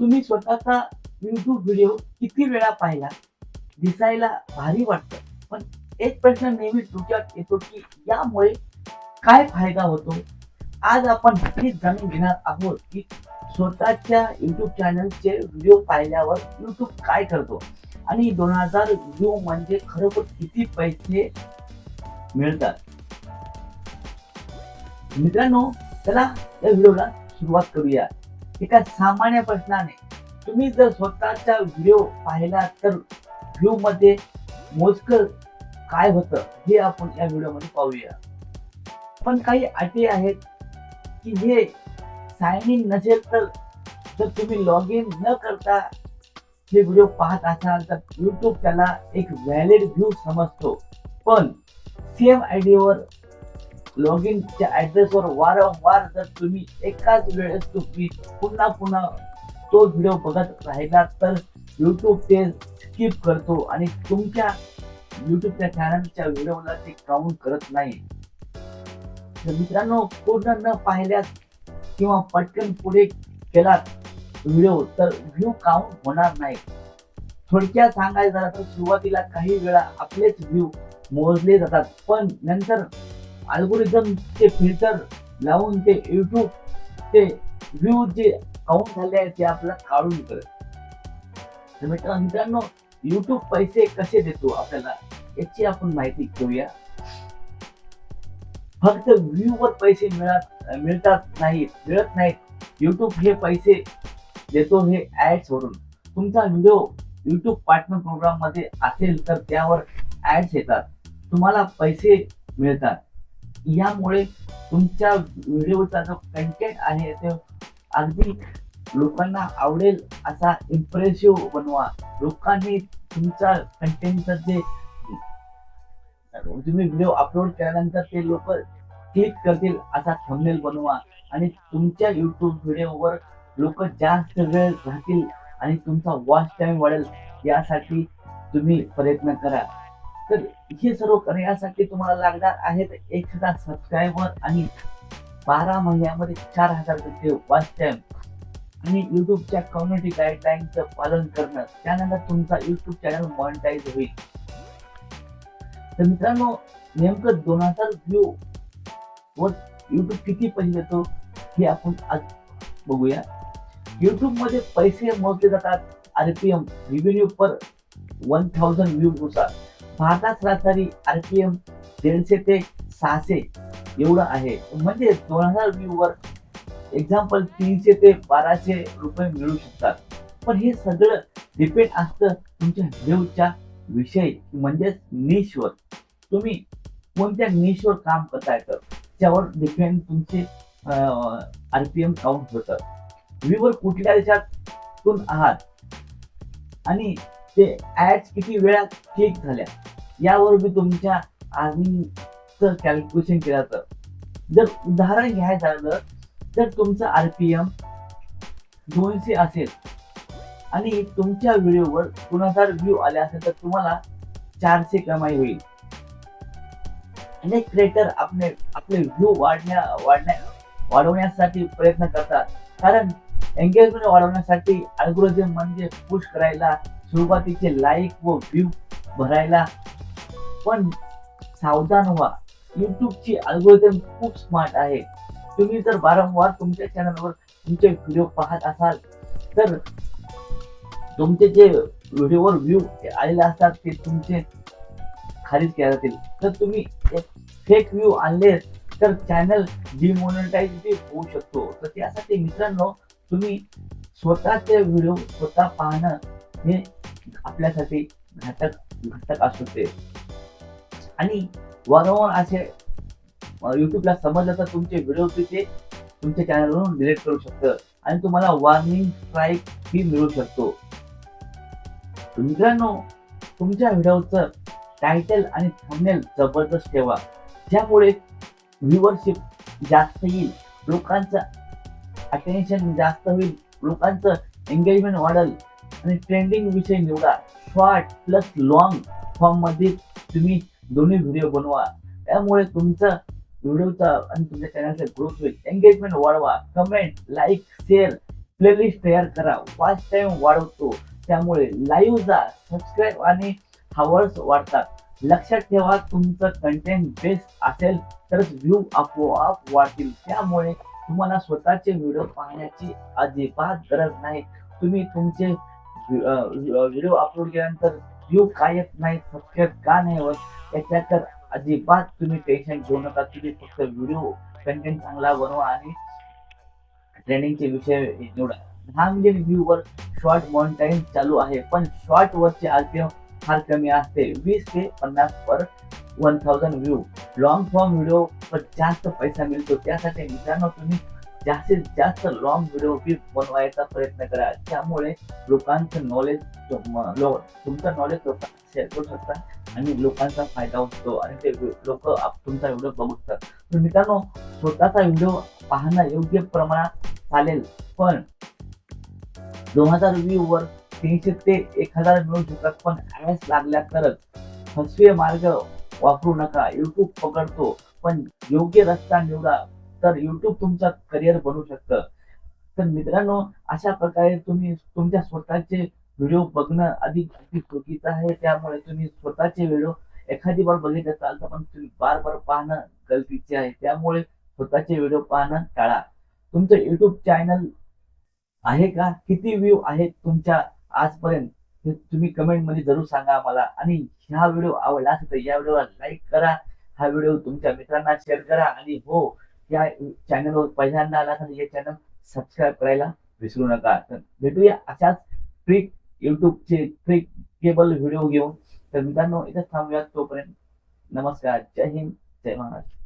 तुम्ही स्वतःचा YouTube video किती वेळा पाहिला? दिसायला भारी वाटतं. पण एक प्रश्न नेहमी डोक्यात येतो की यामुळे काय फायदा होतो? आज आपण हे जाणून घेणार आहोत की स्वतःच्या युट्यूब चॅनलचे व्हिडिओ पाहिल्यावर युट्यूब काय करतो? आणि दोन हजार व्ह्यू म्हणजे खरोखर किती पैसे मिळतात? मित्रांनो चला या व्हिडिओला सुरुवात करूया. एका सामान्य प्रश्नाने तुम्ही जर स्वतःचा व्हिडिओ पाहिला तर व्ह्यू मध्ये मोजकं काय होतं हे आपण या व्हिडिओमध्ये पाहूया. पण काही अटी आहेत की हे साइन इन नसेल तर जर तुम्ही लॉग इन न करता हे व्हिडिओ पाहत असाल तर यूट्यूब त्याला एक व्हॅलिड व्ह्यू समजतो. पण सेम आयडीवर लॉग इनच्या ऍड्रेसवर वारंवार जर तुम्ही एकाच वेळेस तुम्ही पुन्हा पुन्हा तो व्हिडिओ बघत राहिला तर यूट्यूब ते स्किप करतो आणि तुमच्या युट्यूबच्या चॅनलच्या व्हिडिओला ते काउंट करत नाही. तर मित्रांनो पूर्ण न पाहिल्यास किंवा पटकन पुढे केलात व्हिडिओ तर व्ह्यू काउंट होणार नाही. थोडक्यात सांगायचं झालं तर सुरुवातीला काही वेळा आपलेच व्ह्यू मोजले जातात. पण नंतर अल्गोरिझमचे फिल्टर लावून ते युट्यूब ते व्ह्यू जे काउंट झाले आहेत ते आपल्याला काढून करत तर मित्र मित्रांनो युट्यूब पैसे कसे देतो आपल्याला याची आपण माहिती घेऊया. फक्त व्ह्यू वर पैसे मिळत मिळतात नाहीत मिळत नाहीत. युट्यूब हे पैसे देतो हे ऍड्स वरून. तुमचा व्हिडिओ युट्यूब पार्टनर प्रोग्राममध्ये असेल तर त्यावर ऍड्स येतात. तुम्हाला पैसे मिळतात. यामुळे तुमच्या व्हिडिओचा जो कंटेंट आहे तो अगदी लोकांना आवडेल असा इम्प्रेसिव्ह बनवा. लोकांनी तुमचा कंटेंटचं जे तुम्ही व्हिडिओ अपलोड केल्यानंतर ते लोक क्लिक करतील असा थंबनेल बनवा. आणि तुमच्या युट्यूब व्हिडिओवर लोक जास्त वेळ राहतील आणि तुमचा वॉच टाइम वाढेल यासाठी तुम्ही प्रयत्न करा. तर हे सर्व करण्यासाठी तुम्हाला लागणार आहेत एक हजार सबस्क्रायबर आणि बारा महिन्यामध्ये चार हजार घंटे वॉच टाइम आणि युट्यूबच्या कम्युनिटी गाईडलाईनचं पालन करणं त्यानंतर तुमचा युट्यूब चॅनल मॉनिटाईज होईल. तर मित्रांनो नेमकं दोन हजार व्ह्यू वर युट्यूब किती पैसे देतो हे आपण आज बघूया. युट्यूबमध्ये पैसे मोजले जातात RPM revenue per one thousand view नुसार. भारतात सरासरी आरपीएम दीडशे ते सहाशे एवढं आहे. म्हणजे दोन हजार व्ह्यू वर एक्झाम्पल तीनशे ते बाराशे रुपये मिळू शकतात. पण हे सगळं डिपेंड असतं तुमच्या व्ह्यूच्या विषय. म्हणजेच निशवर तुम्ही कोणत्या निशवर काम करताय तर? त्यावर डिपेंड तुमचे आरपीएम काउंट होतं. व्ह्यूवर कुठल्या देशातून आहात? आणि ते ऍड्स किती वेळा क्लिक झाल्या यावर मी तुमच्या अर्निंगचं कॅल्क्युलेशन केलं तर जर उदाहरण घ्यायचं झालं तर तुमचं आर पी एम दोनशे असेल आणि तुमच्या व्हिडिओवर दोन हजार व्ह्यू आले असेल तर तुम्हाला चारशे कमाई होईल. अनेक क्रिएटर आपले आपले व्ह्यू वाढण्या वाढण्या वाढवण्यासाठी प्रयत्न करतात. कारण एंगेजमेंट वाढवण्यासाठी अल्गोरिझम म्हणजे पुश करायला सुरुवातीचे लाईक व व्ह्यू भरायला पण सावधान व्हा. यूट्यूबची अल्गोरिदम खूप स्मार्ट आहे. तुम्ही जर वारंवार तुमच्या चॅनलवर तुमचे व्हिडिओ पाहत असाल तर तुमचे जे व्हिडिओवर व्ह्यू आलेले असतात ते तुमचे खालीच केले जातील. तर तुम्ही फेक व्ह्यू आणले तर चॅनल डिमोनिटाईज होऊ शकतो. तर त्यासाठी मित्रांनो तुम्ही स्वतःचे व्हिडिओ स्वतः पाहणं हे आपल्यासाठी घातक घटक असू शकते आणि वारंवार असे युट्यूबला समजलं तर तुमचे व्हिडिओ तिथे तुमच्या चॅनलवरून डिलीट करू शकतं. आणि तुम्हाला वॉर्निंग स्ट्राईक ही मिळू शकतो. मित्रांनो तुमच्या व्हिडिओचं टायटल आणि थंबनेल जबरदस्त ठेवा. ज्यामुळे व्ह्युअरशिप जास्त येईल लोकांचं अटेन्शन जास्त होईल लोकांचं एंगेजमेंट वाढेल. आणि ट्रेंडिंग विषय निवडा. शॉर्ट प्लस लॉंग फॉर्ममध्ये तुम्ही दोन्ही व्हिडिओ बनवा. त्यामुळे तुमचा व्हिडिओचा आणि तुमच्या चॅनलचा ग्रोथ होईल. एंगेजमेंट वाढवा. कमेंट लाईक शेअर प्लेलिस्ट तयार करा. वॉच टाइम वाढवतो. त्यामुळे लाईव्ह जा सबस्क्राईब आणि हावर्स वाढतात. लक्षात ठेवा तुमचं कंटेंट बेस्ट असेल तरच व्ह्यू आपोआप वाढतील. त्यामुळे तुम्हाला स्वतःचे व्हिडिओ पाहण्याची अजिबात गरज नाही. तुम्ही तुमचे व्हिडिओ अपलोड केल्यानंतर व्ह्यू का येत नाही सबस्क्राईब का नाही होत याच्याकर अजिबात तुम्ही टेन्शन घेऊ नका. तुम्ही फक्त व्हिडिओ कंटेंट चांगला बनवा आणि ट्रेनिंगचे विषय निवडा. दहा मिलियन व्ह्यूवर शॉर्ट मॉनिटाईज चालू आहे. पण शॉर्ट वरचे आरपीएम फार कमी असते. वीस ते पन्नास per one thousand view long form video वर जास्त पैसा मिळतो. त्यासाठी मित्रांनो तुम्ही जास्तीत जास्त लॉंग व्हिडिओ बी बनवायचा प्रयत्न करा. त्यामुळे लोकांचं नॉलेज तुमचं नॉलेज लोकांना शेअर करू शकता आणि लोकांचा फायदा होतो आणि ते लोक तुमचा व्हिडिओ बघू शकतात तर मित्रांनो स्वतःचा व्हिडिओ पाहणं योग्य प्रमाणात चालेल पण दोन हजार व्ह्यू वर तीनशे ते एक हजार मिळू शकतात पण ऍड्स लागल्या तरच फसवे मार्ग वापरू नका. युट्यूब पकडतो पण योग्य रस्ता निवडा. तर युट्यूब तुमचा करिअर बनू शकतं. तर मित्रांनो अशा प्रकारे तुम्ही तुमच्या स्वतःचे व्हिडिओ बघणं अधिक अधिक चुकीचं आहे. त्यामुळे तुम्ही स्वतःचे व्हिडिओ एखादी बार बघितले असाल तर पण तुम्ही बार बार पाहणं गलतीचे आहे. त्यामुळे स्वतःचे व्हिडिओ पाहणं टाळा. तुमचं युट्यूब चॅनल आहे का? किती व्ह्यू आहेत तुमच्या आजपर्यंत? हे तुम्ही कमेंटमध्ये जरूर सांगा मला आणि हा व्हिडिओ आवडला असेल तर या व्हिडिओला लाईक करा. हा व्हिडिओ तुमच्या मित्रांना शेअर करा. आणि हो या चॅनलवर पहिल्यांदा आला तर हे चॅनल सबस्क्राईब करायला विसरू नका. तर भेटूया अशाच ट्रिक युट्यूबचे ट्रिक केबल व्हिडिओ घेऊन. तर मित्रांनो इथं थांबूया तोपर्यंत. नमस्कार. जय हिंद. जय महाराष्ट्र.